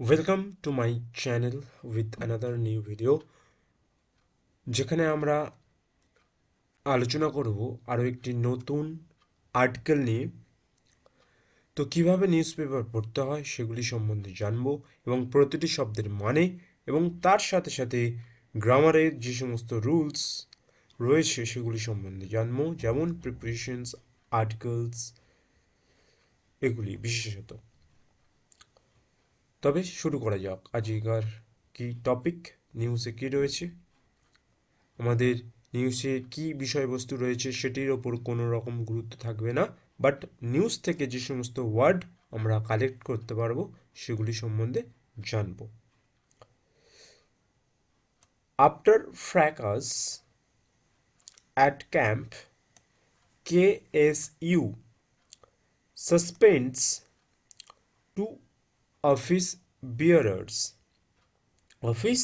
Welcome to my channel with another new video যেখানে আমরা আলোচনা করব আরও একটি নতুন আর্টিকেল নিয়ে। তো কীভাবে নিউজ পেপার পড়তে হয় সেগুলি সম্বন্ধে জানব এবং প্রতিটি শব্দের মানে এবং তার সাথে সাথে গ্রামারের যে সমস্ত রুলস রয়েছে সেগুলি সম্বন্ধে জানব, যেমন প্রিপারেশনস আর্টিকেলস এগুলি বিশেষত। তবে শুরু করা যাক। আজকের কি টপিক নিউজে কি রয়েছে? আমাদের নিউজে কি বিষয়বস্তু রয়েছে সেটির ওপর কোনো রকম গুরুত্ব থাকবে না। বাট নিউজ থেকে যে সমস্ত ওয়ার্ড আমরা কালেক্ট করতে পারব, সেগুলি সম্বন্ধে জানব। After fracas at camp K S U suspends two office bearers. Office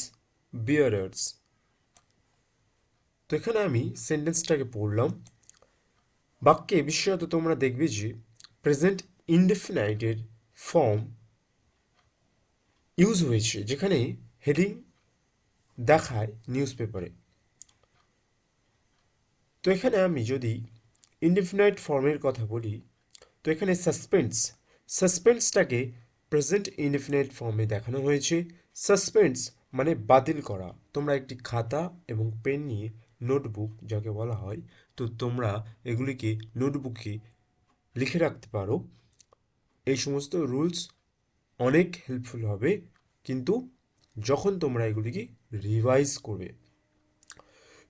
bearers. তো এখানে আমি সেন্টেন্সটাকে পড়লাম। বাক্যে বিশেষত তোমরা দেখবে যে প্রেজেন্ট ইনডেফিনাইটের ফর্ম ইউজ হয়েছে, যেখানে হেডিং দেখায় নিউজ পেপারে তো এখানে আমি যদি ইনডেফিনাইট ফর্মের কথা বলি, তো এখানে সাসপেন্স, সাসপেন্সটাকে প্রেজেন্ট ইনডেফিনাইট ফর্মে দেখানো হয়েছে। সাসপেন্স মানে বাতিল করা। তোমরা একটি খাতা এবং পেন নিয়ে নোটবুক, যাকে বলা হয়, তো তোমরা এগুলিকে নোটবুকে লিখে রাখতে পারো। এই সমস্ত রুলস অনেক হেল্পফুল হবে, কিন্তু যখন তোমরা এগুলিকে রিভাইজ করবে।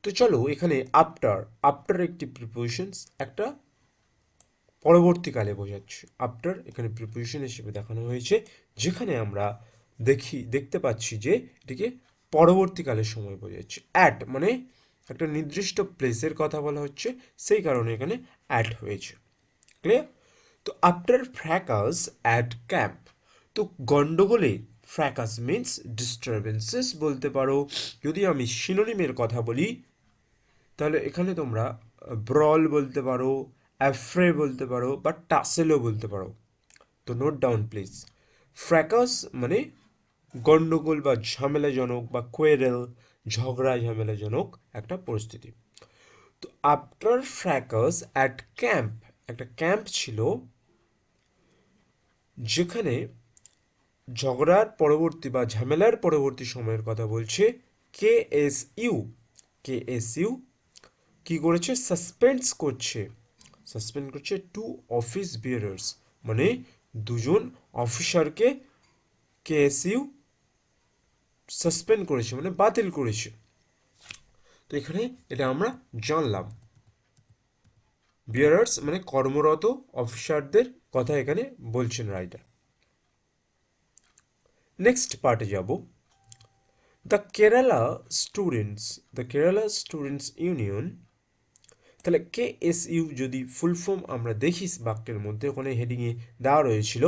তো চলো এখানে আফটার আফটার একটি প্রিপোজিশনস একটা পরবর্তীকালে বোঝাচ্ছে। আফটার এখানে প্রিপোজিশন হিসেবে দেখানো হয়েছে, যেখানে আমরা দেখি, দেখতে পাচ্ছি যে এটিকে পরবর্তীকালের সময় বোঝাচ্ছে। অ্যাট মানে একটা নির্দিষ্ট প্লেসের কথা বলা হচ্ছে, সেই কারণে এখানে অ্যাট হয়েছে। ক্লিয়ার তো আফটার ফ্র্যাকাস অ্যাট ক্যাম্প তো গন্ডগোলে ফ্র্যাকাস মিন্স ডিস্টারবেন্সেস বলতে পারো। যদি আমি সিনোনিমের কথা বলি, তাহলে এখানে তোমরা ব্রল বলতে পারো অ্যাফ্রে বলতে পারো বা টাসেলও বলতে পারো। তো নোট ডাউন প্লিজ ফ্র্যাকাস মানে গণ্ডগোল বা ঝামেলাজনক বা কোয়েরেল ঝগড়া, ঝামেলাজনক একটা পরিস্থিতি। তো আফটার ফ্র্যাকাস অ্যাট ক্যাম্প একটা ক্যাম্প ছিল যেখানে ঝগড়ার পরবর্তী বা ঝামেলার পরবর্তী সময়ের কথা বলছে K S U K S U কী করেছে? সাসপেন্স করছে। সাসপেন্ড করছে টু অফিস বিয়ারার্স মানে দুজন অফিসারকে কেএসইউ সাসপেন্ড করেছে মানে বাতিল করেছে। তো এখানে এটা আমরা জানলাম। বিয়ারার্স মানে কর্মরত অফিসারদের কথা এখানে বলছেন রাইটার। নেক্সট পার্টে যাব। The Kerala students the Kerala students union তাহলে কে এস ইউ যদি ফুল ফর্ম আমরা দেখি বাক্যের মধ্যে ওখানে হেডিংয়ে দেওয়া রয়েছিল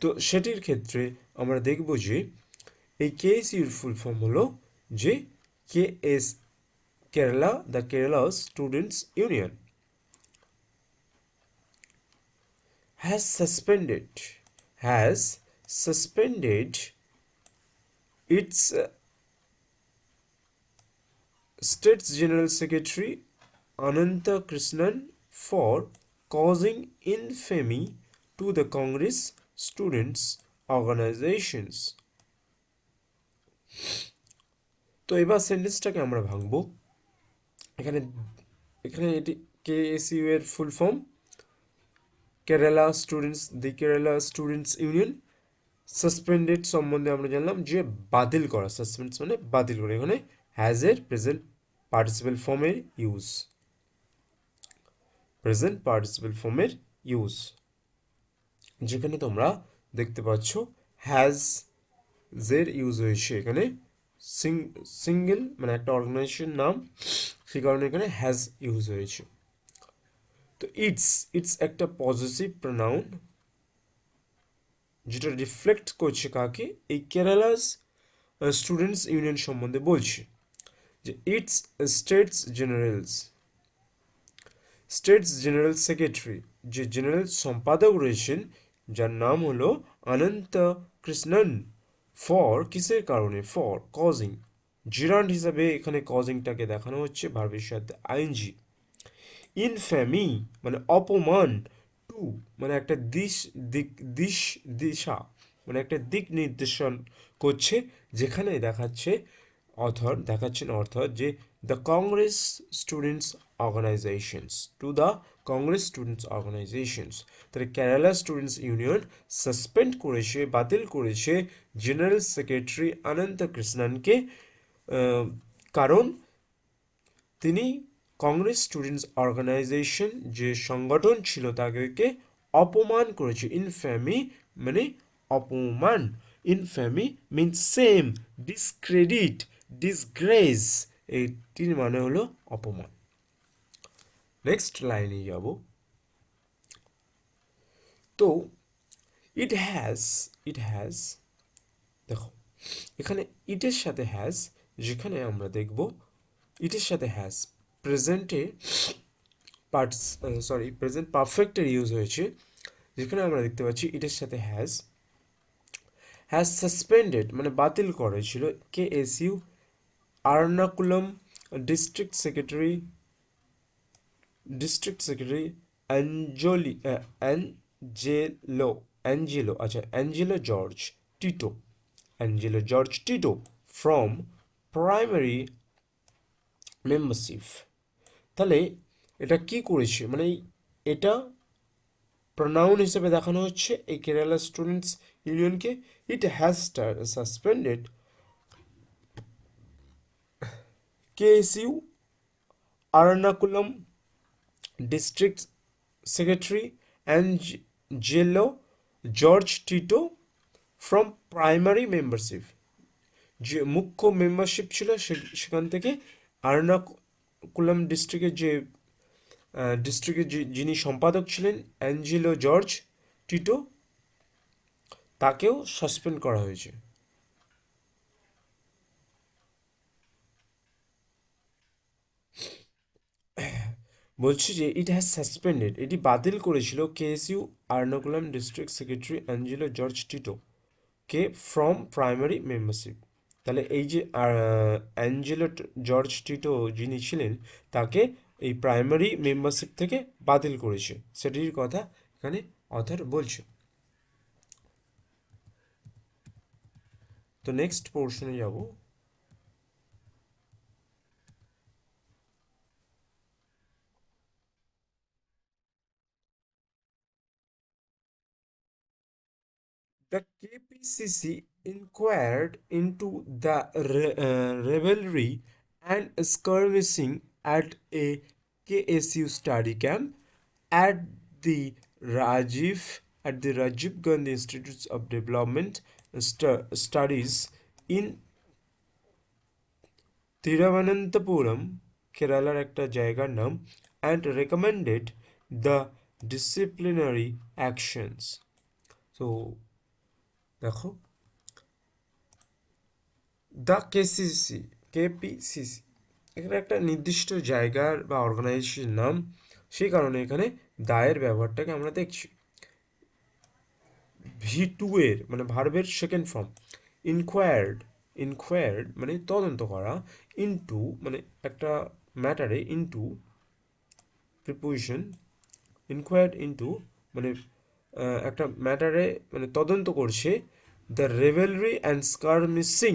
তো সেটির ক্ষেত্রে আমরা দেখব যে এই কে এস ইউর ফুল ফর্ম হলো যে K S Kerala the Kerala students union. Suspended has suspended its uh, states general secretary Ananta Krishnan for causing infamy to the Congress students organizations. তো এবার সেন্টেন্সটাকে আমরা ভাঙবো। এখানে এখানে এটি কে এস ইউ এর full form Kerala students the Kerala students union suspended সম্বন্ধে আমরা জানলাম যে বাতিল করা সাসপেন্স মানে বাতিল করা। এখানে হ্যাজ এর প্রেজেন্ট পার্টিসিপেল ফর্মের ইউজ প্রেজেন্ট পার্টিসিপেল ফর্মের ইউজ যেখানে তোমরা দেখতে পাচ্ছ হ্যাজ জের ইউজ হয়েছে এখানে। সিঙ্গেল মানে একটা অর্গানাইজেশন নাম, সেই কারণে এখানে হ্যাজ ইউজ হয়েছে। তো ইটস ইটস একটা পজিটিভ প্রনাউন যেটা রিফ্লেক্ট করছে কাকে? এই কেরালাস স্টুডেন্টস ইউনিয়ন সম্বন্ধে বলছে যে it's states generals states general secretary, যে জেনারেল সম্পাদক রয়েছেন, যার নাম হলো অনন্ত কৃষ্ণন। ফর কিসের কারণে? ফর কজিং জিরান্ড হিসাবে এখানে কজিংটাকে দেখানো হচ্ছে, ভার্বের সাথে আইএনজি ইনফ্যামি মানে অপমান। টু মানে একটা দিশ, দিক, দিশ, দিশা মানে একটা দিক নির্দেশন করছে, যেখানে দেখাচ্ছে অথর দেখাচ্ছেন অর্থাৎ যে the Congress students organisations to the Congress students organisations তাহলে কেরালা স্টুডেন্টস ইউনিয়ন সাসপেন্ড করেছে বাতিল করেছে জেনারেল সেক্রেটারি অনন্ত কৃষ্ণনকে কারণ তিনি কংগ্রেস স্টুডেন্টস অর্গানাইজেশন যে সংগঠন ছিল তাদেরকে অপমান করেছে ইনফ্যামি মানে অপমান infamy mean same discredit disgrace এইটির মানে হলো অপমান নেক্সট লাইনে যাব তো ইট হ্যাজ ইট হ্যাজ দেখো, এখানে ইটের সাথে হ্যাজ যেখানে আমরা দেখব, ইটের সাথে হ্যাজ প্রেজেন্টে পার্টস সরি প্রেজেন্ট পারফেক্টের ইউজ হয়েছে, যেখানে আমরা দেখতে পাচ্ছি ইটের সাথে হ্যাজ হ্যাজ সাসপেন্ডেড মানে বাতিল করেছিল K S U Ernakulam district secretary district secretary Anjali Angelo Angelo আচ্ছা Angelo George Tito Angelo George Tito from primary membership তাহলে এটা কি করেছে? মানে এটা প্রনাউন হিসেবে দেখানো হচ্ছে এই Kerala students ইউনিয়নকে it has suspended KSU Ernakulam district secretary Angelo George Tito from primary membership যে মুখ্য মেম্বারশিপ ছিল সেখান থেকে আর্নাকুলাম ডিস্ট্রিক্টের যে ডিস্ট্রিক্টের যিনি সম্পাদক ছিলেন অ্যাঞ্জেলো জর্জ টিটো তাকেও সাসপেন্ড করা হয়েছে। বলছি যে ইট হ্যাজ সাসপেন্ডেড এটি বাতিল করেছিল KSU Ernakulam district secretary Angelo George Tito, K from primary membership তাহলে এই যে অ্যাঞ্জেলো জর্জ টিটো যিনি ছিলেন, তাকে এই প্রাইমারি মেম্বারশিপ থেকে বাতিল করেছে। সেটির কথা এখানে অথার বলছে। তো নেক্সট পোর্শনে যাব। KPCC inquired into the re- uh, revelry and skirmishing at a KSU study camp at the Rajiv at the Rajiv Gandhi Institute of Development Stu- Studies in Thiruvananthapuram কেরালার একটা জায়গার নাম and recommended the disciplinary actions তো দেখো। The KCC, KPCC, এখানে একটা নির্দিষ্ট জায়গার বা অর্গানাইজেশনের নাম, সেই কারণে এখানে দায়ের ব্যবহারটাকে আমরা দেখছি। ভি টু এর মানে ভার্বের সেকেন্ড ফর্ম ইনকোয়ার্ড ইনকোয়ার্ড মানে তদন্ত করা ইনটু মানে একটা ম্যাটারে ইনটু প্রিপোজিশন ইনকোয়ার্ড ইনটু মানে একটা ম্যাটারে মানে তদন্ত করছে the revelry and skirmishing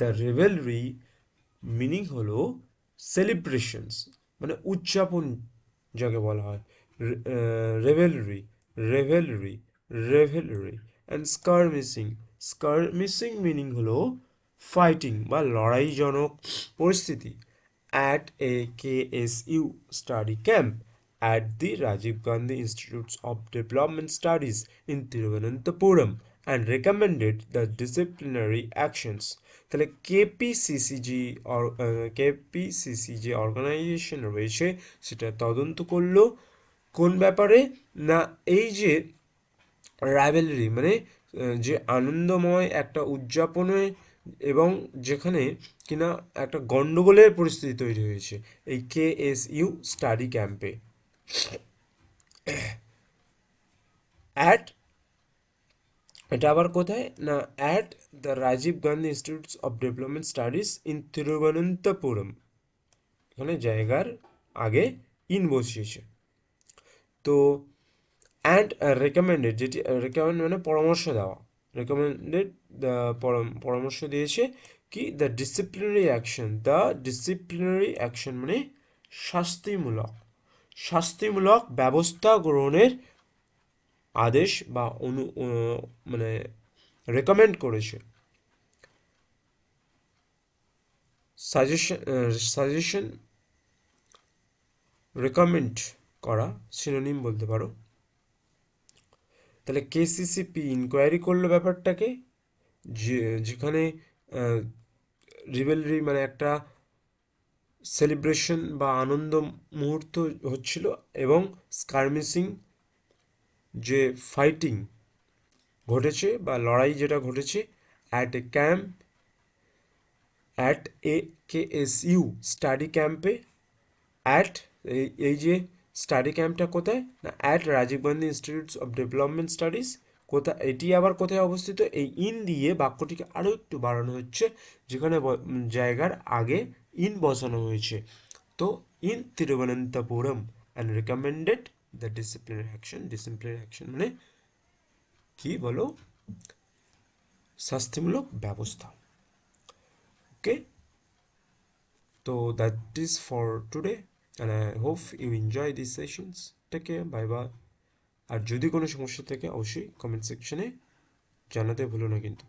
the revelry meaning হলো সেলিব্রেশনস মানে উদযাপন যাকে বলা হয়। Revelry revelry revelry and skirmishing skirmishing meaning হলো ফাইটিং বা লড়াইজনক পরিস্থিতি। At a K S U study camp at the Rajiv Gandhi Institutes of Development Studies in Thiruvananthapuram and recommended the disciplinary actions. তাহলে কেপিসিসিজি কেপিসিসি যে অর্গানাইজেশন রয়েছে, সেটা তদন্ত করল। কোন ব্যাপারে? না, এই যে রাইভেলরি মানে যে আনন্দময় একটা উদযাপনে এবং যেখানে কিনা একটা গন্ডগোলের পরিস্থিতি তৈরি হয়েছে, এই কে এস ইউ স্টাডি ক্যাম্পে at, এটা আবার কোথায়? না at the Rajiv Gandhi institutes of development studies in Thiruvananthapuram এখানে জায়গার আগে ইন বসিয়েছে। তো অ্যান্ড রেকমেন্ডেড যেটি রেকমেন্ড মানে পরামর্শ দেওয়া। রেকমেন্ডেড পরামর্শ দিয়েছে কি? The disciplinary action the disciplinary action মানে শাস্তিমূলক। শাস্তিমূলক ব্যবস্থা গ্রহণের আদেশ বা অনু মানে রেকমেন্ড করেছে। সাজেশন সাজেশন রেকমেন্ড করা সিনোনিম বলতে পারো। তাহলে কেসিসিপি ইনকোয়ারি করল ব্যাপারটাকে, যে, যেখানে রিভেলরি মানে একটা সেলিব্রেশন বা আনন্দ মুহূর্ত হচ্ছিল এবং স্কারমিসিং যে ফাইটিং ঘটেছে বা লড়াই যেটা ঘটেছে at a camp at a K S U study ক্যাম্পে অ্যাট এই যে স্টাডি ক্যাম্পটা কোথায়? না at Rajiv Gandhi institutes of development studies কোথায়? এটি আবার কোথায় অবস্থিত? এই ইন দিয়ে বাক্যটিকে আরও একটু বাড়ানো হচ্ছে, যেখানে জায়গার আগে ইন বসানো হয়েছে। তো in Thiruvananthapuram and recommended the disciplinary action disciplinary action মানে কি বলো? শাস্তিমূলক ব্যবস্থা। ওকে তো that is for today and I hope you enjoy this sessions take bye bye আর যদি কোনো সমস্যা থাকে, অবশ্যই কমেন্ট সেকশনে জানাতে ভুলো না কিন্তু।